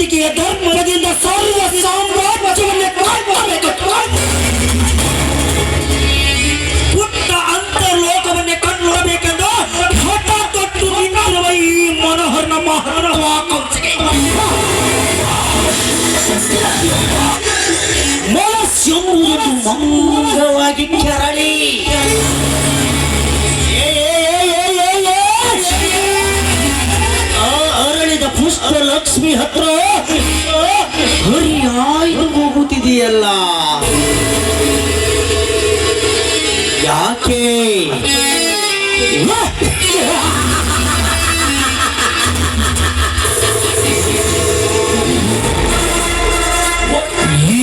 ಶ್ರೀಮಂತಿಕೆಯ ಧರ್ಮದಿಂದ ಸರ್ವ ಸಾಮ್ರಾಜ್ಯವನ್ನೇ ಕಾಯ್ಕೊಳ್ಬೇಕು ಪುಟ್ಟ ಅಂತರ್ಲೋಕವನ್ನೇ ಕಣ್ಣೊಡಬೇಕೆಂದು ಹಠ ತೊಟ್ಟು ನಿಂತಿರುವ ಈ ಮನೋಹರನ ಮಹಾನವಾಕಾಂಕ್ಷೆಗೆ ಮನಸ್ಸೆಂಬುದು ಮಂಗವಾಗಿ ಕೆರಳಿ. ಅರಳಿದ ಪುಷ್ಪ ಲಕ್ಷ್ಮಿ ಹತ್ರ ಹೋಗುತ್ತಿದೆಯಲ್ಲ ಯಾಕೆ?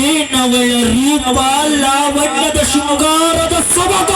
ಏನವಳ ರೂಪ ಲಾವಣ್ಯದ ಶೃಂಗಾರದ ಸೊಬಗ?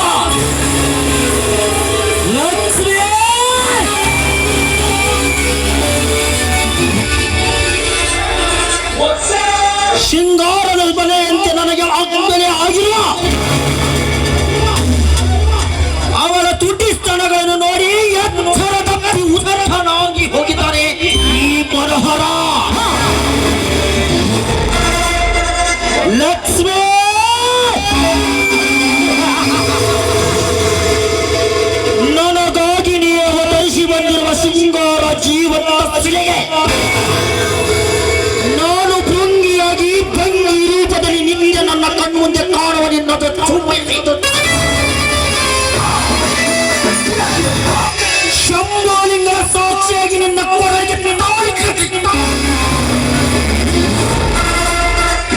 ಶಂಭು ನಿಂಗರ ಸಾಕ್ಷಿಯಾಗಿ ನಿನ್ನ ಕೊರಗೆ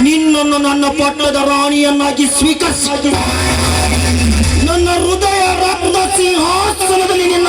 ನಿನ್ನನ್ನು ನನ್ನ ಪಟ್ಟದ ರಾಣಿಯನ್ನಾಗಿ ಸ್ವೀಕರಿಸಿ ನನ್ನ ಹೃದಯ ರತ್ನ ಸಿಂಹಾಸನದಲ್ಲಿ ನಿನ್ನ